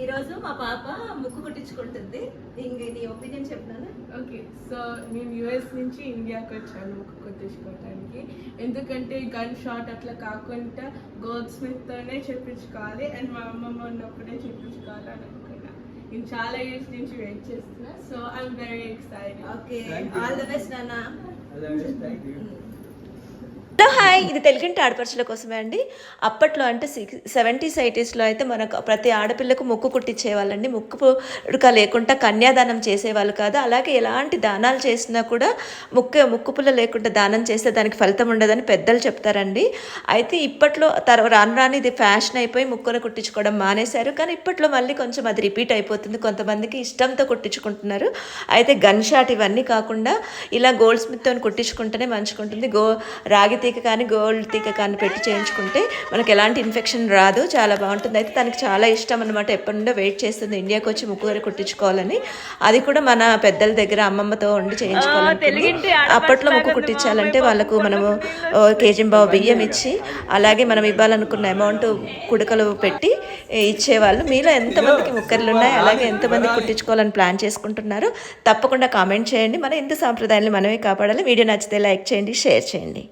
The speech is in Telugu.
ఈ రోజు మా పాప ముక్కు కుట్టించుకుంటుంది. ఇంక నీ ఒపీనియన్ చెప్తాను. ఓకే సో నేను యుఎస్ నుంచి ఇండియాకి వచ్చాను ముక్కు కొట్టించుకోవడానికి ఎందుకంటే గన్ షాట్ అట్లా కాకుండా గోల్డ్ స్మిత్తోనే చెప్పించుకోవాలి అండ్ మా అమ్మమ్మ ఉన్నప్పుడే చెప్పించుకోవాలి అని అనుకున్నా. నేను చాలా ఇయర్స్ నుంచి వెయిట్ చేస్తున్నా so I'm very excited okay. All the best నాన్న. హాయ్ ఇది తెలుగింటి ఆడపడుచుల కోసమే అండి. అప్పట్లో అంటే సిక్స్ సెవెంటీస్ ఎయిటీస్లో అయితే మనకు ప్రతి ఆడపిల్లకు ముక్కు కుట్టించేవాళ్ళండి ముక్కు పుడక లేకుండా కన్యాదానం చేసేవాళ్ళు కాదు. అలాగే ఎలాంటి దానాలు చేసినా కూడా ముక్కు ముక్కు పుల్ల లేకుండా దానం చేస్తే దానికి ఫలితం ఉండదని పెద్దలు చెప్తారండి. అయితే ఇప్పట్లో తర రాను రాను ఇది ఫ్యాషన్ అయిపోయి ముక్కును కుట్టించుకోవడం మానేశారు. కానీ ఇప్పట్లో మళ్ళీ కొంచెం అది రిపీట్ అయిపోతుంది. కొంతమందికి ఇష్టంతో కుట్టించుకుంటున్నారు. అయితే గన్ షాట్ ఇవన్నీ కాకుండా ఇలా గోల్డ్ స్మిత్తో కుట్టించుకుంటేనే మంచుకుంటుంది గో రాగి తీగ కానీ గోల్డ్ తీగ కానీ పెట్టి చేయించుకుంటే మనకి ఎలాంటి ఇన్ఫెక్షన్ రాదు చాలా బాగుంటుంది. అయితే తనకి చాలా ఇష్టం అనమాట ఎప్పటి నుండో వెయిట్ చేస్తుంది. ఇండియాకి వచ్చి ముక్కు గారి కుట్టించుకోవాలని. అది కూడా మన పెద్దల దగ్గర అమ్మమ్మతో ఉండి చేయించుకోవాలి అప్పట్లో ముక్కు కుట్టించాలంటే వాళ్ళకు మనము కేజీ బావ బియ్యం ఇచ్చి అలాగే మనం ఇవ్వాలనుకున్న అమౌంట్ కుడకలు పెట్టి ఇచ్చేవాళ్ళు. మీలో ఎంతమందికి ముక్కర్లు ఉన్నాయి అలాగే ఎంతమంది కుట్టించుకోవాలని ప్లాన్ చేసుకుంటున్నారు? తప్పకుండా కామెంట్ చేయండి. మన హిందూ సాంప్రదాయాన్ని మనమే కాపాడాలి. వీడియో నచ్చితే లైక్ చేయండి షేర్ చేయండి.